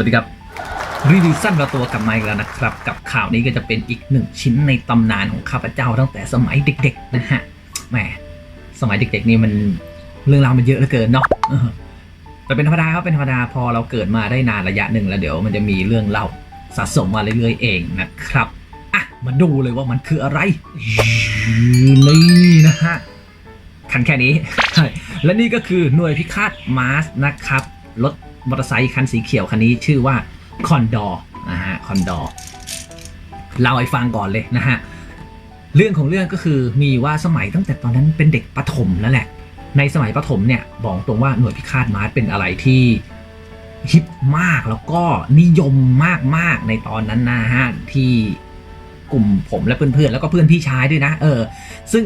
วัสดีครับรีวิวสั้นประตัวกลับมาอีกแล้วนะครับ กับข่าวนี้ก็จะเป็นอีกหนึ่งชิ้นในตำนานของข้าพเจ้าตั้งแต่สมัยเด็กๆนะฮะแหมสมัยเด็กๆนี่มันเรื่องราวมันเยอะเหลือเกินเนาะแต่เป็นธรรมดาครับเป็นธรรมดาพอเราเกิดมาได้นานระยะหนึ่งแล้วเดี๋ยวมันจะมีเรื่องเล่าสะสมมาเรื่อยๆเองนะครับอะมาดูเลยว่ามันคืออะไรนี่นะฮะคันแค่นี้ใช่และนี่ก็คือหน่วยพิฆาตมาร์สนะครับรถ มอเตอร์ไซค์คันสีเขียวคันนี้ชื่อว่าคอนดอร์นะฮะคอนดอร์เล่าให้ฟังก่อนเลยนะฮะเรื่องของเรื่องก็คือมีว่าสมัยตั้งแต่ตอนนั้นเป็นเด็กประถมนั่นแหละ ในสมัยประถมเนี่ยบอกตรงว่าหน่วยพิฆาตมาร์สเป็นอะไรที่ฮิตมากแล้วก็นิยมมากๆในตอนนั้นนะฮะที่กลุ่มผมและเพื่อนๆแล้วก็เพื่อนพี่ชายด้วยนะ เออ ซึ่ง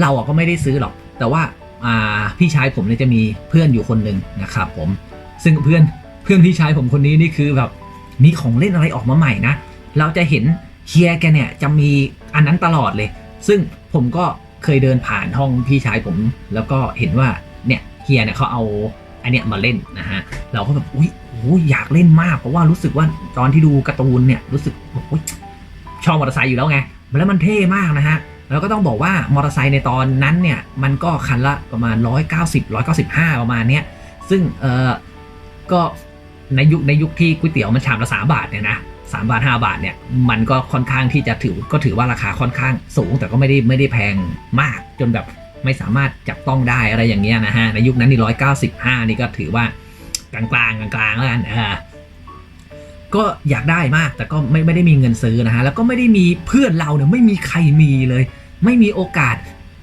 เราอะก็ไม่ได้ซื้อหรอก แต่ว่าพี่ชายผมเนี่ยจะมีเพื่อนอยู่คนหนึ่งนะครับผม ซึ่งเพื่อนเพื่อนพี่ชายผมคนนี้นี่คือแบบมีของเล่นอะไรออกมาใหม่นะ เราจะเห็นเฮียแกเนี่ยจะมีอันนั้นตลอดเลย ซึ่งผมก็เคยเดินผ่านห้องพี่ชายผม แล้วก็เห็นว่าเนี่ยเฮียเนี่ยเขาเอาอันเนี้ยมาเล่นนะฮะ เราก็แบบอุ้ยโอ้ยอยากเล่นมาก เพราะว่ารู้สึกว่าตอนที่ดูการ์ตูนเนี่ยรู้สึกโอ้ยชอบมอเตอร์ไซค์อยู่แล้วไง แล้วมันเท่มากนะฮะ แล้วก็ต้องบอกว่ามอเตอร์ไซค์ในตอนนั้นเนี่ยมันก็คันละประมาณ 190 195 ประมาณเนี้ย ซึ่งเออ ก็ในยุคในยุคที่ก๋วยเตี๋ยวมันชามละ3บาทเนี่ยนะ3บาท5บาทเนี่ยมันก็ค่อนข้างที่จะถือก็ถือว่าราคาค่อนข้างสูง แต่ก็ไม่ได้ไม่ได้แพงมาก จนแบบไม่สามารถจับต้องได้อะไรอย่างเงี้ยนะฮะในยุคนั้นนี่195นี่ก็ถือว่ากลางๆกลางๆแล้วกันเออก็อยากได้มากแต่ก็ไม่ไม่ได้มีเงินซื้อนะฮะแล้วก็ไม่ได้มีเพื่อนเราเนี่ยไม่มีใครมีเลย ไม่มีโอกาส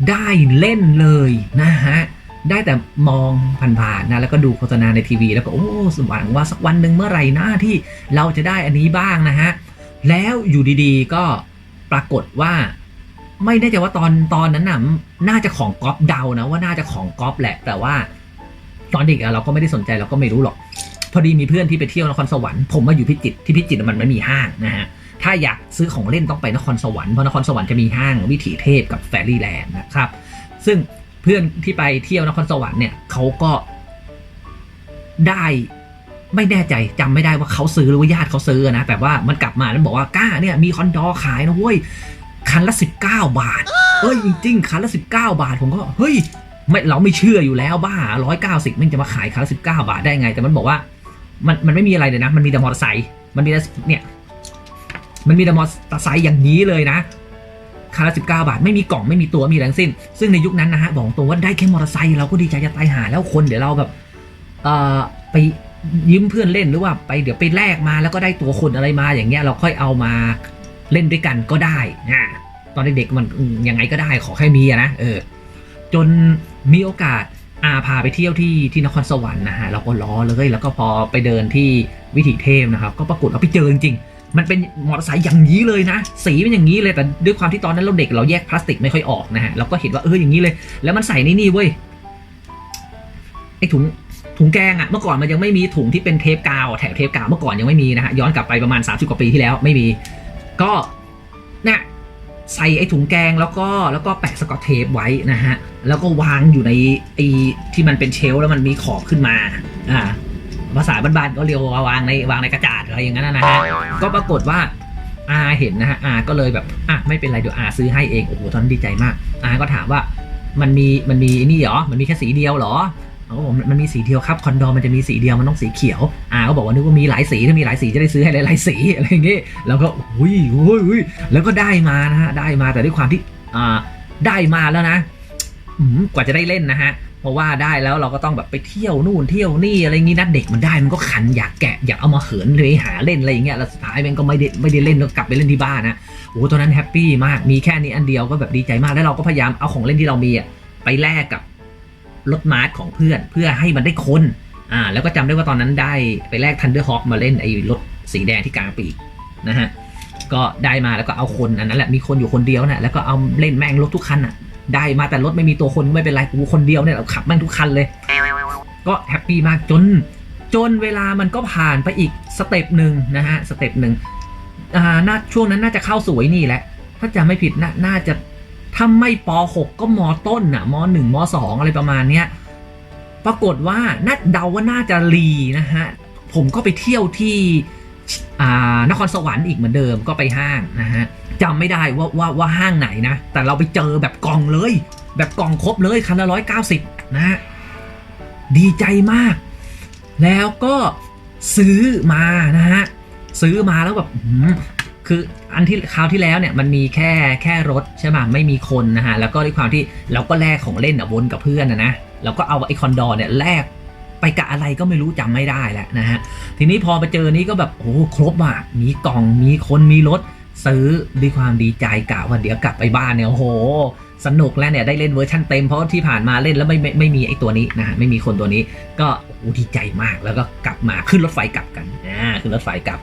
ได้เล่นเลยนะฮะ ได้แต่มองผ่านๆนะแล้วก็ดูโฆษณาในทีวี แล้วก็โอ้สหวังว่าสักวันหนึ่งเมื่อไหร่นะที่เราจะได้อันนี้บ้างนะฮะแล้วอยู่ดีๆก็ปรากฏว่า ไม่แน่ใจว่าตอนตอนนั้นน่ะน่าจะของก๊อปเดานะว่าน่าจะของก๊อปแหละ แต่ว่า ตอนเด็กเราก็ไม่ได้สนใจเราก็ไม่รู้หรอก พอดีมีเพื่อนที่ไปเที่ยวนครสวรรค์ผมมาอยู่พิจิตรที่พิจิตรมันไม่มีห้างนะฮะถ้าอยากซื้อของเล่นต้องไปนครสวรรค์เพราะนครสวรรค์จะมีห้างวิถีเทพกับแฟรี่แลนด์นะครับ ซึ่ง เพื่อนที่ไปเที่ยวนครสวรรค์เนี่ยเขาก็ได้ไม่แน่ใจจำไม่ได้ว่าเขาซื้อหรือว่าญาติเขาซื้อนะแต่ว่ามันกลับมาแล้วบอกว่าก้าเนี่ยมีคอนดอขายนะเว้ยคันละ 19 บาทเอ้ยจริงๆคันละ 19 บาทผมก็เฮ้ยไม่เราไม่เชื่ออยู่แล้วบ้า190มันจะมาขายคันละ19บาทได้ไง แต่มันบอกว่า มันมันไม่มีอะไรเลยนะ มันมีแต่มอเตอร์ไซค์มันมีแต่เนี่ยมันมีแต่มอเตอร์ไซค์อย่างนี้เลยนะ คันละสิบเก้าบาท ไม่มีกล่องไม่มีตัวไม่มีอะไรทั้งสิ้น ซึ่งในยุคนั้นนะฮะบอกตรงว่าได้แค่มอเตอร์ไซค์เราก็ดีใจจะตายหาแล้วคนเดี๋ยวเราแบบเอ่อไปยืมเพื่อนเล่นหรือว่าไปเดี๋ยวไปแลกมาแล้วก็ได้ตัวคนอะไรมาอย่างเงี้ยเราค่อยเอามาเล่นด้วยกันก็ได้นะตอนเด็กๆมันยังไงก็ได้ขอแค่มีนะเออจนมีโอกาสอาพาไปเที่ยวที่ที่นครสวรรค์นะฮะเราก็ล้อเลยแล้วก็พอไปเดินที่วิถีเทพนะครับ ก็ปรากฏว่าไปเจอจริงๆ มันเป็นมอเตอร์ไซค์อย่างนี้เลยนะ สีเป็นอย่างนี้เลยแต่ด้วยความที่ตอนนั้นเราเด็กเราแยกพลาสติกไม่ค่อยออกนะฮะเราก็เห็นว่าเอออย่างนี้เลย แล้วมันใส่ในนี่เว้ยไอถุงถุงแกงอะเมื่อก่อนมันยังไม่มีถุงที่เป็นเทปกาวแถบเทปกาวเมื่อก่อนยังไม่มีนะฮะย้อนกลับไปประมาณ 30 กว่าปีที่แล้วไม่มี ก็เนี่ยใส่ไอ้ถุงแกงแล้วก็แล้วก็แปะสกอตเทปไว้นะฮะแล้วก็วางอยู่ในไอ้ที่มันเป็นเชลแล้วมันมีขอบขึ้นมาอ่า ภาษาบ้านๆก็เรียวาวางในวางในกระจาดอะไรอย่างนั้นนะฮะก็ปรากฏว่าอาเห็นนะฮะอาก็เลยแบบอะไม่เป็นไรเดี๋ยวอาซื้อให้เองโอ้โหตอนนั้นดีใจมากอาก็ถามว่ามันมีมันมีนี่เหรอมันมีแค่สีเดียวเหรอเขาก็บอกมันมีสีเดียวครับคอนโดมันจะมีสีเดียวมันต้องสีเขียวอาก็บอกว่านึกว่ามีหลายสีถ้ามีหลายสีจะได้ซื้อให้หลายๆสีอะไรอย่างงี้แล้วก็อุ้ยอุ้ยอุ้ยแล้วก็ได้มานะฮะได้มาแต่ด้วยความที่อ่าได้มาแล้วนะกว่าจะได้เล่นนะฮะ เพราะว่าได้แล้วเราก็ต้องแบบไปเที่ยวนู่นเที่ยวนี่อะไรอย่างงี้นะเด็กมันได้มันก็ขันอยากแกะอยากเอามาเหินเลยหาเล่นอะไรอย่างเงี้ยแล้วสุดท้ายมันก็ไม่ได้ไม่ได้เล่นแล้วกลับไปเล่นที่บ้านนะโอ้โหตอนนั้นแฮปปี้มากมีแค่นี้อันเดียวก็แบบดีใจมากแล้วเราก็พยายามเอาของเล่นที่เรามีอะไปแลกกับรถมาร์ทของเพื่อนเพื่อให้มันได้คนอ่าแล้วก็จำได้ว่าตอนนั้นได้ไปแลกทันเดอร์ฮอ k มาเล่นไอ้รถสีแดงที่กลางปีกนะฮะก็ได้มาแล้วก็เอาคนอันนั้นแหละมีคนอยู่คนเดียวนะแล้วก็เอาเล่นแม่งรถทุกคันอะ ได้มาแต่รถไม่มีตัวคนก็ไม่เป็นไรกูคนเดียวเนี่ยเราขับแม่งทุกคันเลย ก็แฮปปี้มากจน จนเวลามันก็ผ่านไปอีกสเต็ปหนึ่งนะฮะสเต็ปหนึ่งอ่าน่าช่วงนั้นน่าจะเข้าสวยนี่แหละ ถ้าจำไม่ผิดน่าน่าจะถ้าไม่ป .6 ก็มต้นน่ะม .1 ม .2 อะไรประมาณเนี้ยปรากฏว่าน่าเดาว่าน่าจะรีนะฮะผมก็ไปเที่ยวที่ นครสวรรค์อีกเหมือนเดิมก็ไปห้างนะฮะจำไม่ได้ว่าว่าว่าห้างไหนนะ แต่เราไปเจอแบบกล่องเลย แบบกล่องครบเลยคันละร้อยเก้าสิบนะฮะดีใจมาก แล้วก็ซื้อมานะฮะซื้อมาแล้วแบบคืออันที่คราวที่แล้วเนี่ยมันมีแค่แค่รถใช่ไหมไม่มีคนนะฮะแล้วก็ด้วยความที่เราก็แลกของเล่นอะวนกับเพื่อนอะนะเราก็เอาไอคอนดอร์เนี่ยแลก ไปกับอะไรก็ไม่รู้จำไม่ได้แล้วนะฮะทีนี้พอไปเจอนี้ก็แบบโอ้โหครบอะมีกล่องมีคนมีรถซื้อด้วยความดีใจกะว่าเดี๋ยวกลับไปบ้านเนี่ยโอ้โห สนุกแล้วเนี่ยได้เล่นเวอร์ชันเต็มเพราะที่ผ่านมาเล่นแล้วไม่ไม่ไม่มีไอ้ตัวนี้นะฮะไม่มีคนตัวนี้ก็ดีใจมากแล้วก็กลับมาขึ้นรถไฟกลับกันอ่าขึ้นรถไฟกลับ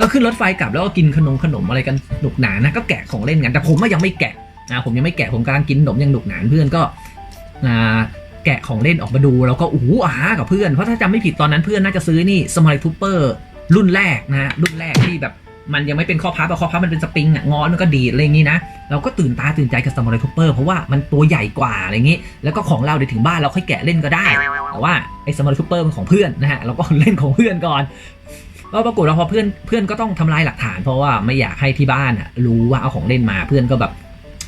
ก็ขึ้นรถไฟกลับแล้วก็กินขนมขนมอะไรกันหนุกหนานะก็แกะของเล่นกันแต่ผมยังไม่แกะนะผมยังไม่แกะผมกำลังกินขนมยังหนุกหนานเพื่อนก็อ่า แกะของเล่นออกมาดูแล้วก็โอ้โหอาหากับเพื่อน เพราะถ้าจำไม่ผิดตอนนั้นเพื่อนน่าจะซื้อนี่สม i ลทูเปอร์รุ่นแรกนะฮะรุ่นแรกที่แบบมันยังไม่เป็นข้อพับอะข้อพับมันเป็นสปริงอะงอนมันก็ดีอะไรอย่างงี้นะ เราก็ตื่นตาตื่นใจกับสม i ลทูเปอร์เพราะว่ามันตัวใหญ่กว่าอะไรอย่างงี้ แล้วก็ของเราเดี๋ยวถึงบ้านเราค่อยแกะเล่นก็ได้ แต่ว่าไอ้สม i ลทูเปอร์เป็นของเพื่อนนะฮะเราก็เล่นของเพื่อนก่อนก็ปรากฏว่าพอเพื่อนเพื่อนก็ต้องทำลายหลักฐาน เพราะว่าไม่อยากให้ที่บ้านอะรู้ว่าเอาของเล่นมาเพื่อนก็แบบ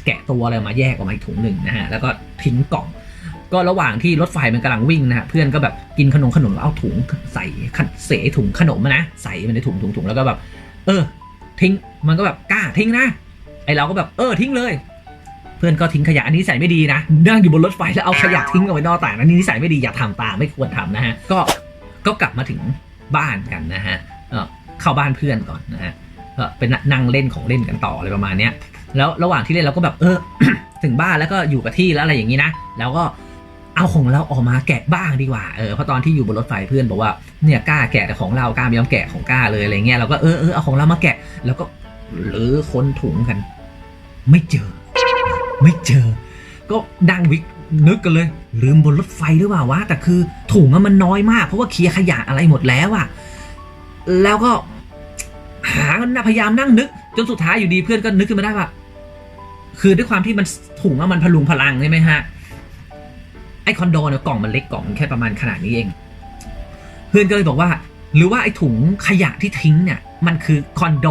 แกะตัวอะไรมาแยกออกมาอีกถุงหนึ่งนะฮะแล้วก็ทิ้งกล่อง ก็ระหว่างที่รถไฟมันกำลังวิ่งนะฮะเพื่อนก็แบบกินขนมขนมแล้วเอาถุงใส่เสถุงขนมอะนะใส่มันในถุงถุงถุงแล้วก็แบบ เออ ทิ้งมันก็แบบกล้าทิ้งนะไอเราก็แบบเออทิ้งเลย เพื่อนก็ทิ้งขยะอันนี้ใส่ไม่ดีนะนั่งอยู่บนรถไฟแล้วเอาขยะทิ้งเอาไว้นอกต่างอันนี้นิสัยไม่ดีอย่าทำตามไม่ควรทำนะฮะก็ก็กลับมาถึงบ้านกันนะฮะเข้าบ้านเพื่อนก่อนนะฮะก็เป็นนั่งเล่นของเล่นกันต่ออะไรประมาณเนี้ยแล้วระหว่างที่เล่นเราก็แบบเออ ถึงบ้านแล้วก็อยู่กับที่แล้วอะไรอย่างนี้นะแล้วก็ เอาของเราออกมาแกะบ้างดีกว่า เออ เพราะตอนที่อยู่บนรถไฟเพื่อนบอกว่า เนี่ยกล้าแกะแต่ของเรากล้าไม่ยอมแกะของกล้าเลยอะไรเงี้ย เราก็เออเออเอาของเรามาแกะ แล้วก็หรือค้นถุงกัน ไม่เจอ ไม่เจอ ก็ดังวิกนึกกันเลย ลืมบนรถไฟหรือเปล่าวะ แต่คือถุงอะมันน้อยมาก เพราะว่าเคลียร์ขยะอะไรหมดแล้วอะแล้วก็หากันนะพยายามนั่งนึก จนสุดท้ายอยู่ดีเพื่อนก็นึกขึ้นมาได้ว่า คือด้วยความที่มันถุงอะมันพลุงพลังใช่ไหมฮะ ไอคอนโดเนี่ยกล่องมันเล็กกล่องมันแค่ประมาณขนาดนี้เอง เพื่อนก็เลยบอกว่า หรือว่าไอถุงขยะที่ทิ้งเนี่ย มันคือคอนโด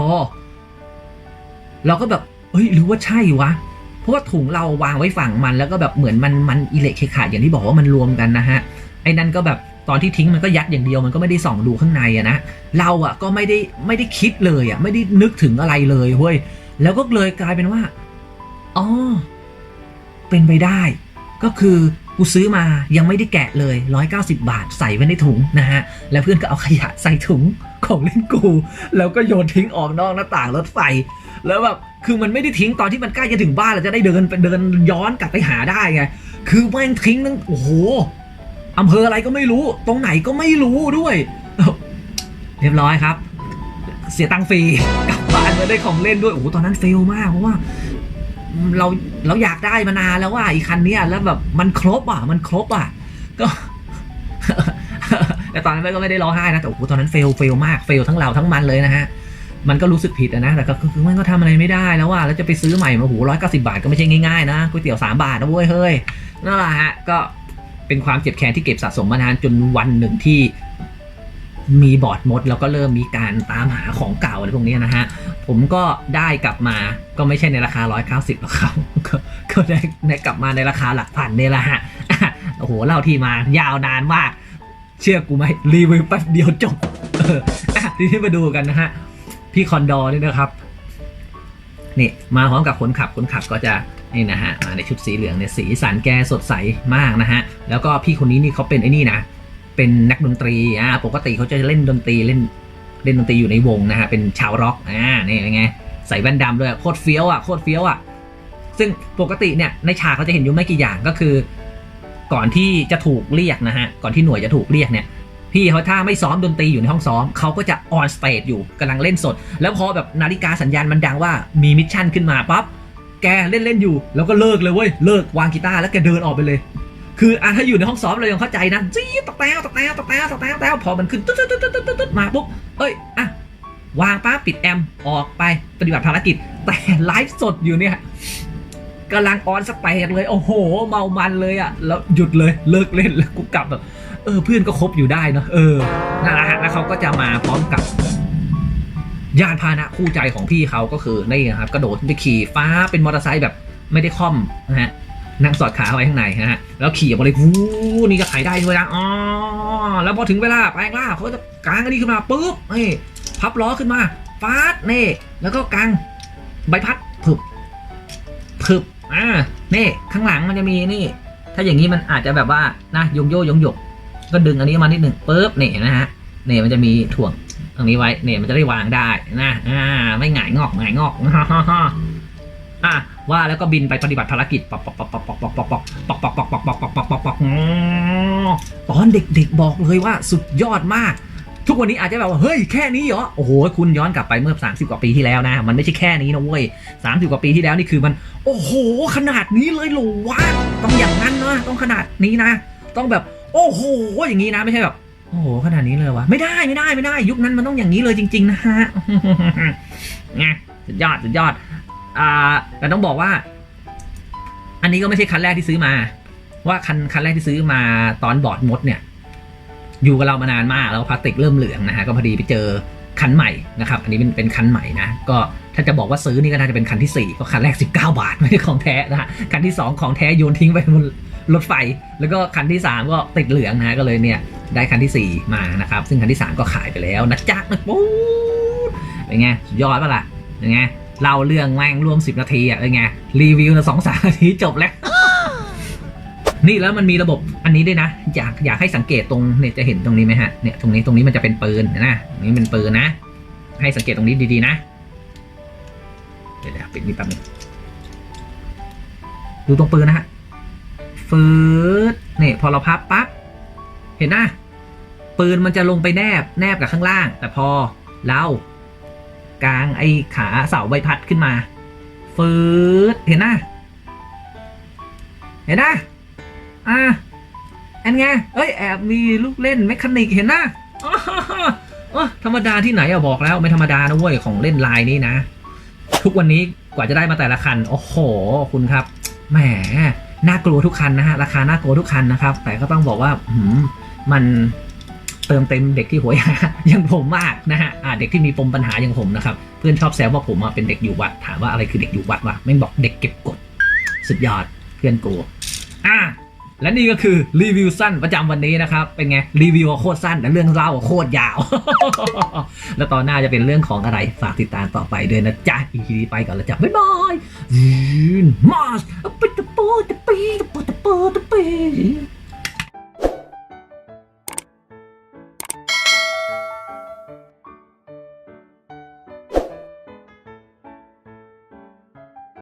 เราก็แบบเอ้ยหรือว่าใช่วะเพราะว่าถุงเราวางไว้ฝั่งมัน แล้วก็แบบเหมือนมันมันอิเล็กเคขาดอย่างที่บอกว่ามันรวมกันนะฮะไอ้นั่นก็แบบตอนที่ทิ้งมันก็ยัดอย่างเดียวมันก็ไม่ได้ส่องดูข้างในอะนะเราอะก็ไม่ได้ไม่ได้คิดเลยอะไม่ได้นึกถึงอะไรเลยเว้ยแล้วก็เลยกลายเป็นว่าอ๋อเป็นไปได้ ก็คือ กูซื้อมายังไม่ได้แกะเลย 190 บาทใส่ไว้ในถุงนะฮะ แล้วเพื่อนก็เอาขยะใส่ถุงของเล่นกู แล้วก็โยนทิ้งออกนอกหน้าต่างรถไฟ แล้วแบบคือมันไม่ได้ทิ้งตอนที่มันใกล้จะถึงบ้านเราจะได้เดินไปเดินย้อนกลับไปหาได้ไง คือแม่งทิ้งนั่งโอ้โหอำเภออะไรก็ไม่รู้ ตรงไหนก็ไม่รู้ด้วย เรียบร้อยครับ เสียตังค์ฟรีกลับบ้านมาได้ของเล่นด้วย โอ้โห ตอนนั้นเฟลมากเพราะว่า เราเราอยากได้มานานแล้วว่าอีคันเนี้ยแล้วแบบมันครบอะ มันครบอะ ก็แต่ตอนนั้นก็ไม่ได้ร้องไห้นะแต่โอ้โหตอนนั้นเฟลเฟลมากเฟลทั้งเราทั้งมันเลยนะฮะมันก็รู้สึกผิดนะแต่ก็คือมันก็ทำอะไรไม่ได้แล้วว่าแล้วจะไปซื้อใหม่มาโอ้โหร้อยเก้าสิบาทก็ไม่ใช่ง่ายๆนะก๋วยเตี๋ยวสามบาทนะเว้ยเฮ้ยนั่นแหละฮะก็เป็นความเจ็บแค้นที่เก็บสะสมมานานจนวันหนึ่งที่ มีบอร์ดมด แล้วก็เริ่มมีการตามหาของเก่าอะไรพวกนี้นะฮะ ผมก็ได้กลับมาก็ไม่ใช่ในราคา 190หรอกครับก็ได้ได้กลับมาในราคาหลักพันเนี่ยแหละฮะโอ้โหเล่าที่มายาวนานมาก เชื่อกูไหมรีวิวแป๊บเดียวจบทีนี้มาดูกันนะฮะพี่คอนดอร์นี่นะครับนี่มาพร้อมกับคนขับคนขับก็จะนี่นะฮะมาในชุดสีเหลืองเนี่ยสีสันแกสดใสมากนะฮะแล้วก็พี่คนนี้นี่เขาเป็นไอ้นี่นะ เป็นนักดนตรีอ่าปกติเขาจะเล่นดนตรีเล่นเล่นดนตรีอยู่ในวงนะฮะเป็นชาวร็อกอ่านี่เป็นไงใส่แว่นดำด้วยโคตรเฟี้ยวอะโคตรเฟี้ยวอะซึ่งปกติเนี่ยในฉากเขาจะเห็นอยู่ไม่กี่อย่างก็คือ ก่อนที่จะถูกเรียกนะฮะก่อนที่หน่วยจะถูกเรียกเนี่ยพี่เขาถ้าไม่ซ้อมดนตรีอยู่ในห้องซ้อมเขาก็จะออนสเตจอยู่กำลังเล่นสด แล้วพอแบบนาฬิกาสัญญาณมันดังว่ามีมิชชั่นขึ้นมาปั๊บแกเล่นเล่นอยู่ แล้วก็เลิกเลยเว้ยเลิกวางกีตาร์แล้วแกเดินออกไปเลย คืออะถ้าอยู่ในห้องซ้อมเรายังเข้าใจนะจี้ตะแต้วตะแต้วตะแต้วตะแต้วตะแต้วพอมันขึ้นตึ๊ดตึ๊ดตึ๊ดตึ๊ดตึ๊ดตึ๊ดมาปุ๊บเอ้ยอะวางปั๊บปิดแอมออกไปปฏิบัติภารกิจ แต่ไลฟ์สดอยู่เนี่ยกำลังออนสเตจเลยโอ้โห เมามันเลยอะแล้วหยุดเลยเลิกเล่นแล้วกูกลับแบบเออเพื่อนก็คบอยู่ได้เนอะเออนั่นแหละฮะแล้วเขาก็จะมาพร้อมกับยานพาหนะคู่ใจของพี่เขาก็คือนี่นะครับกระโดดไปขี่ฟ้าเป็นมอเตอร์ไซค์แบบไม่ได้ค่อมนะฮะ นั่งสอดขาไว้ข้างในนะฮะแล้วขี่ออกมาเลยวู้นี่ก็ขายได้ด้วยนะอ๋อแล้วพอถึงเวลาแปลงล่าเขาจะกางอันนี้ขึ้นมาปุ๊บนี่พับล้อขึ้นมาฟาดนี่แล้วก็กางใบพัดผึบผึบอ่านี่ข้างหลังมันจะมีนี่ ถ้าอย่างนี้มันอาจจะแบบว่านะยงโยยงหยก ก็ดึงอันนี้มานิดหนึ่งปุ๊บนี่นะฮะนี่มันจะมีถ่วงตรงนี้ไว้เนี่ยมันจะได้วางได้นะอ่าไม่หงายงอกหงายงอกอะ ว่าแล้วก็บินไปปฏิบัติภารกิจปอกปอกปอกปอกปอกปอกปอกปอกปอกปอกปอกปอกปอกปอกปอกปอกปอกตอนเด็กๆบอกเลยว่าสุดยอดมาก ทุกวันนี้อาจจะแบบว่าเฮ้ยแค่นี้เหรอโอ้โหคุณย้อนกลับไปเมื่อ 30 กว่าปีที่แล้วนะ มันไม่ใช่แค่นี้นะเว้ย30 กว่าปีที่แล้วนี่คือมัน โอ้โห ขนาดนี้เลยหรอวะต้องอย่างนั้นนะต้องขนาดนี้นะ ต้องแบบ โอ้โหอย่างนี้นะไม่ใช่แบบโอ้โหขนาดนี้เลยวะไม่ได้ไม่ได้ไม่ได้ ยุคนั้นมันต้องอย่างนี้เลยจริง ๆ นะฮะไงสุดยอดสุดยอด อ่าแต่ต้องบอกว่า อันนี้ก็ไม่ใช่คันแรกที่ซื้อมา ว่าคันคันแรกที่ซื้อมาตอนบอดมดเนี่ย อยู่กับเรามานานมากแล้วพลาสติกเริ่มเหลืองนะฮะก็พอดีไปเจอคันใหม่นะครับ อันนี้เป็นเป็นคันใหม่นะ ก็ถ้าจะบอกว่าซื้อนี่ก็น่าจะเป็นคันที่สี่ก็คันแรก 19 บาทไม่ได้ของแท้นะฮะคันที่สองของแท้โยนทิ้งไปบนรถไฟ แล้วก็คันที่สามก็ติดเหลืองนะฮะก็เลยเนี่ยได้คันที่สี่มานะครับ ซึ่งคันที่สามก็ขายไปแล้วนะจ๊ะนะปู๊ดเป็นไงสุดยอดปะล่ะเป็นไง เล่าเรื่องแม่งรวม 10 นาทีอะเป็นไงรีวิวนะสองสามนาทีจบแล้ว นี่แล้วมันมีระบบอันนี้ด้วยนะ อยากอยากให้สังเกตตรงเนี่ยจะเห็นตรงนี้ไหมฮะเนี่ยตรงนี้ตรงนี้มันจะเป็นปืนนะนี้เป็นปืนนะ ให้สังเกตตรงนี้ดีๆนะเดี๋ยวเดี๋ยวปิดนี่แป๊บนึงดูตรงปืนนะฮะฟืดเนี่ยพอเราพับปั๊บเห็นนะปืนมันจะลงไปแนบแนบกับข้างล่าง แต่พอเรา กางไอ้ขาเสาใบพัดขึ้นมาฟืดเห็นนะเห็นนะอะอันไงเอ้ยแอบมีลูกเล่นแมคานิกเห็นนะอ๋ออ๋อธรรมดาที่ไหนอะบอกแล้วไม่ธรรมดานะเว้ยของเล่นลายนี้นะ ทุกวันนี้กว่าจะได้มาแต่ละคัน โอ้โห คุณครับ แหม น่ากลัวทุกคันนะฮะ ราคาน่ากลัวทุกคันนะครับ แต่ก็ต้องบอกว่าหืมมัน เติมเต็มเด็กที่หวยาอย่างผมมากนะฮะเด็กที่มีปมปัญหาอย่างผมนะครับ เพื่อนชอบแซวว่าผมเป็นเด็กอยู่วัด ถามว่าอะไรคือเด็กอยู่วัดวะแม่งบอกเด็กเก็บกด สุดยอดเพื่อนกูอะและนี่ก็คือรีวิวสั้นประจำวันนี้นะครับ เป็นไงรีวิวโคตรสั้นแต่เรื่องเล่าโคตรยาว แล้วตอนหน้าจะเป็นเรื่องของอะไรฝากติดตามต่อไปด้วยนะจ๊ะอีทีไปก่อนแล้วจ้ะบ๊ายบายมาสปิดตะปูตะปีตะปูตะปูตะปี